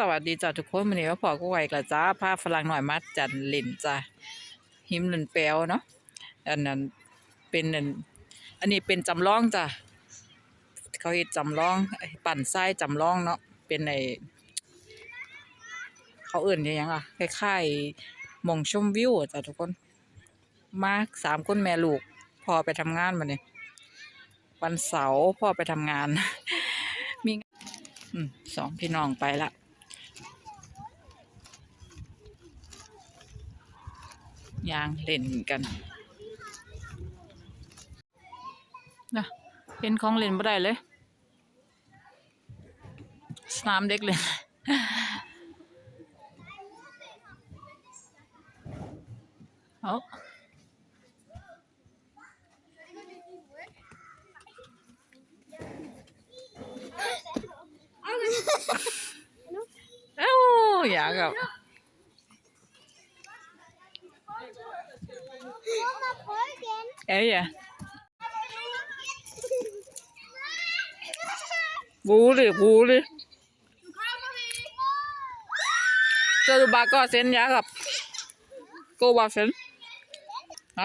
สวัสดีจ้าทุกคนวันนี้ว่าพอก็ไหวกระจ้าพาฝรั่งหน่อยมาจันหลินจ้าหิมลินแปลวเนาะอันนั้นเป็นอันอันนี้เป็นจำลองจ้ะเขาเฮ็ดจำลองปั่นไส้จำลองเนาะเป็นไอเขาเอื่นยังอะคล้ายๆมองชมวิวจ้ะทุกคนมาสามคนแม่ลูกพอไปทำงานมาเนี่ยวันเสาร์พ่อไปทำงานมีอืมสองพี่น้องไปละ ยางเล่นกันนะเห็นของเล่นบ่ได้เลย สนามเด็กเล่นเอาเอ้าอยากกับ เอ้ยอะบูเลยบูเลยเจอบาก็เซ็นยากับโกบาเซ็นไหน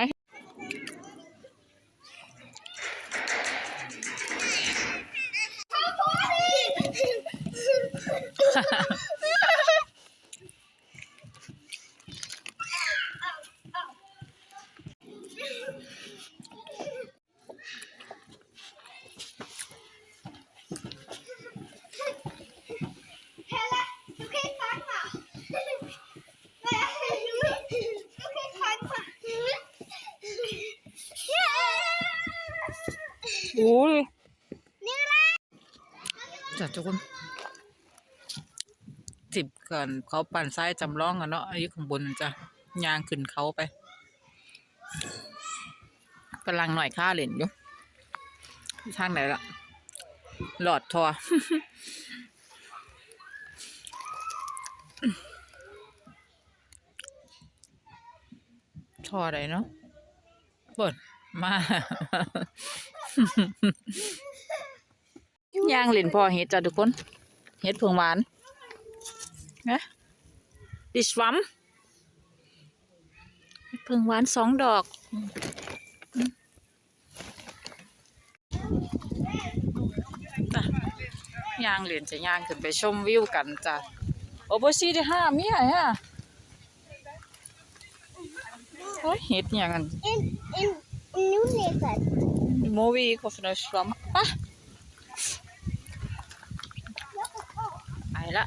Hella, du kan ikke fange mig. Hvad er det nu? Du kan ikke fange mig. Ja! บูเลยจ้ะทุกคนจิบก่อนเขาปั่นซ้ายจำลองกันเนาะอายุข้างบนจ้ะยางขึ้นเขาไปกำลังหน่อยค่าเหรียญอยู่ทางไหนล่ะหลอดทอทออะไรเนาะเปิดมา ย่างเหรียญพอเห็ดจ้ะทุกคน เห็ดผงหวานนะดิชวัมเห็ดเผืองหวานสองดอก ย่างเหรียญจะย่างขึ้นไปชมวิวกันจ้ะ โอ้โบซีได้ห้ามีอะไรฮะโอ้ยเห็ดอย่างนั้น โมวีโฆษณาชวัมปะไปละ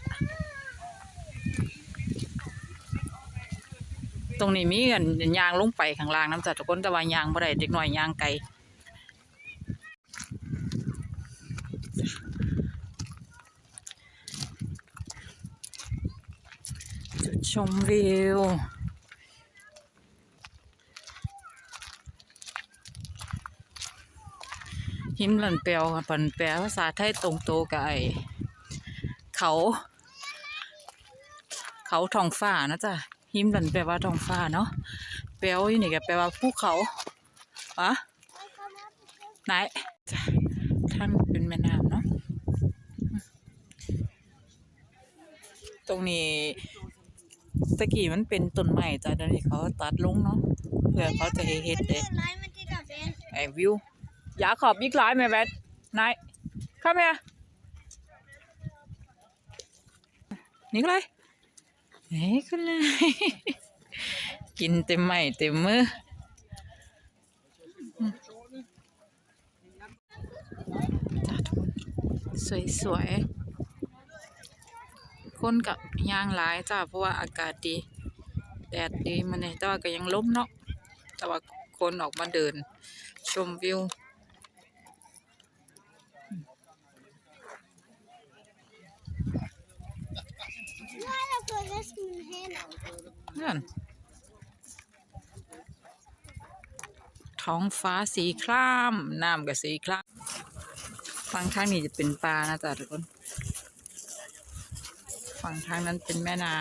ตรงนี้มีกันยางลงไปข้างล่างน้ำจัดทุกคนแต่ว่ายางบ่ได้เด็กหน่อยยางไกลจุดชมวิว หิมหลันเปียวค่ะปันแปลภาษาไทยตรงโตกับไอเขา เขาทองฟ้านะจ๊ะหิมหลันแปลว่าทองฟ้าเนาะเปียวอยู่นี่ก็แปลว่าภูเขาอะไหนจ้ะท่านเป็นแม่น้ำเนาะตรงนี้ตะกี้มันเป็นต้นไม้จ้ะเดี๋ยวนี้เขาตัดลงเนาะเพื่อเขาจะให้เฮ็ดเด้ Nej, men det der vand. ไอ้วิว Jakob ikke lege med vand nej kom her Nikolaj นี่ก็เลยกินเต็มไม้เต็มมืออืมจ้าทุกคนสวยคนกับยางหลายจ้าเพราะว่าอากาศดี แดดดีมันเนี่ยแต่ว่าก็ยังล้มเนาะแต่ว่าคนออกมาเดิน ชมวิว นั่นท้องฟ้าสีครามน้ำกับสีครามฝั่งทางนี้จะเป็นปลานะจ๊ะทุกคน ฝั่งทางนั้นเป็นแม่น้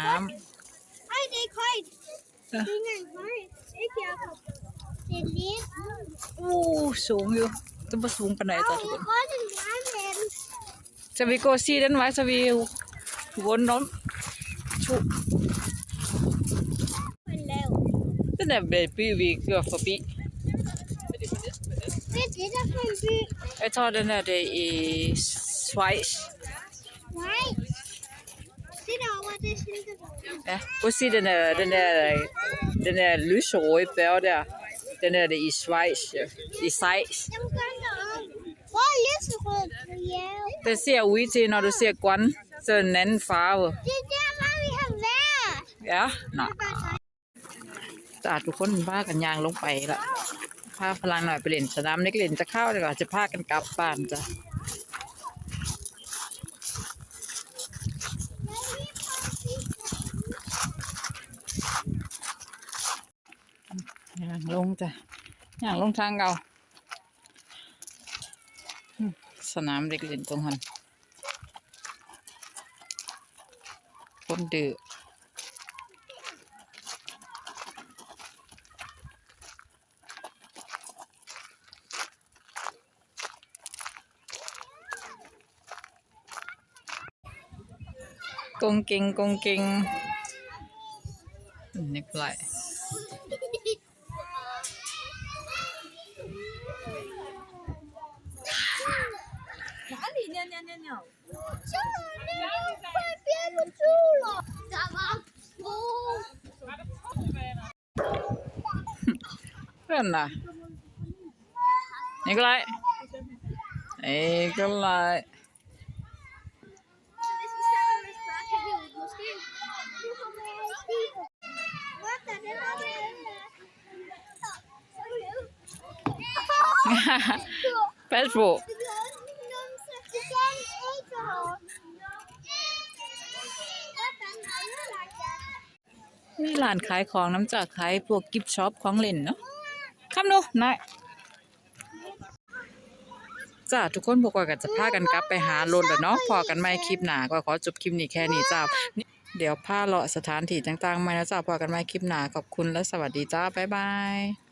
Ej, det er ikke højt. Ja. Det er ikke engang højt. Ikke, Jacob. Det er lidt. ำอู้สูงอยู่จะมาสูงปานไหน Au, จ้ะทุก jeg คน har fået en drejmand. Skal vi gå og se den vej, så vi วนน้อ งชุ Hallo. Den er baby vi går forbi. Hvad er det der for en by? Jeg tror, den er det i Schweiz. Nej. Det derovre, det er Silkeborg. Ja, prøv at se, den er, den er, den er lyserøde bær der. Den er det i Schweiz. ja. I Schweiz. Hvor er lyserød? Den ser ud til, når du ser grøn, så er den en anden farve. Det er været. Ja, nå. Det er bare dig. จ้าทุกคนพากันย่างลงไปละพาพลังหน่อยไปเล่นสนามเล็กเล่นจะเข้าดีกว่าจะพากันกลับบ้านจ้ะย่างลงจ้ะย่างลงทางเก่าอืมสนามเด็กเล่นตรงหันคนดื้อ กงเกงกงเแปดโบมีร้านขายของน้ำจากขายพวกกิฟช็อปของเล่นเนาะคำนูนายจ้าทุกคนพวกว่ากันจะพากันกลับไปหารถแล้วเนาะพอกันไม่คลิปหนาก็ขอจบคลิปนี้แค่นี้จ้าเดี๋ยวพาเลาะสถานที่ต่างๆมาแล้วจ้าพอกันไม่คลิปหนาขอบคุณและสวัสดีจ้าบ๊ายบาย